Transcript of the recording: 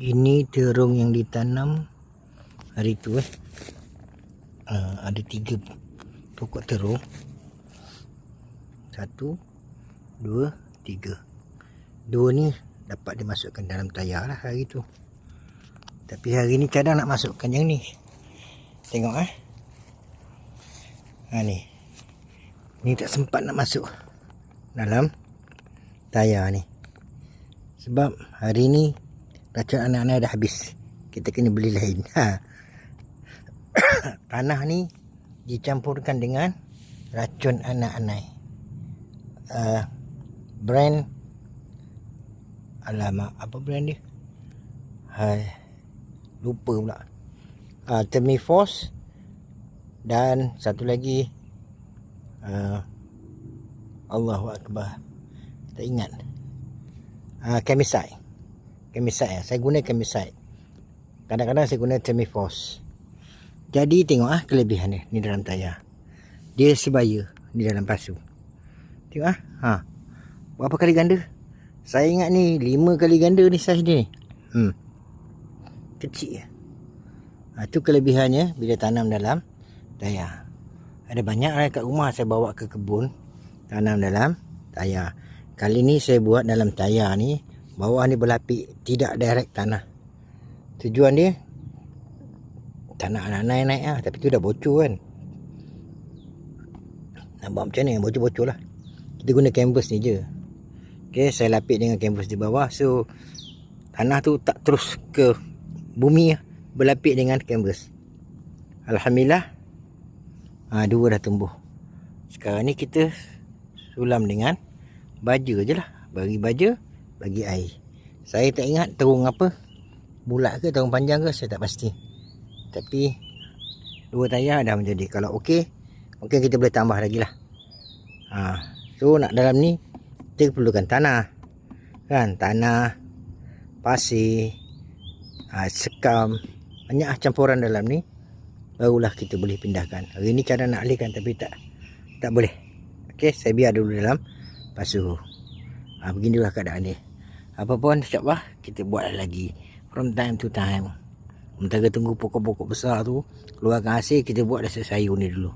Ini terung yang ditanam hari tu eh. Uh, ada tiga pokok terung. Satu, dua, tiga. Dua ni dapat dimasukkan dalam tayar lah hari tu. Tapi hari ni cadang nak masukkan yang ni. Tengok eh. Ha ni. Ni tak sempat nak masuk dalam tayar ni. Sebab hari ni racun anak-anak dah habis. Kita kena beli lain. Ha. Tanah ni dicampurkan dengan racun anak-anak. Uh, brand alamak apa brand dia? Hai lupa pula. Uh, Termifos dan satu lagi uh, Allahu Akbar. Tak ingat. Uh, Chemisite. Chemisite ya. Saya guna Chemisite. Kadang-kadang saya guna Termifos. Jadi tengok ah kelebihan dia ni dalam tayar. Dia sebaya di dalam pasu. Tengok ah. Ha. Berapa kali ganda? Saya ingat ni lima kali ganda ni saiz dia ni. Hmm. Kecil ya. Ha, tu kelebihannya bila tanam dalam tayar. Ada banyak lah kat rumah saya bawa ke kebun tanam dalam tayar. Kali ni saya buat dalam tayar ni bawah ni berlapik tidak direct tanah. Tujuan dia tanah nak naik-naik lah tapi tu dah bocor kan. Buat macam ni bocor-bocor lah. Kita guna canvas ni je. Okay, saya lapik dengan canvas di bawah so tanah tu tak terus ke bumi lah. Berlapik dengan canvas. Alhamdulillah. Ha, dua dah tumbuh. Sekarang ni kita sulam dengan baja je lah. Bagi baja, bagi air. Saya tak ingat terung apa. Bulat ke, terung panjang ke, saya tak pasti. Tapi, dua tayar dah menjadi. Kalau okey, mungkin kita boleh tambah lagi lah. Ha, so, nak dalam ni, kita perlukan tanah. Kan, tanah, pasir, ha, sekam. Banyak campuran dalam ni. Barulah kita boleh pindahkan. Hari ni cara nak alihkan tapi tak tak boleh. Okey, saya biar dulu dalam pasu. Ha, beginilah keadaan dia. Apa pun insyaAllah kita buat lagi. From time to time. Sementara tunggu pokok-pokok besar tu. Keluarkan hasil kita buat rasa sayur ni dulu.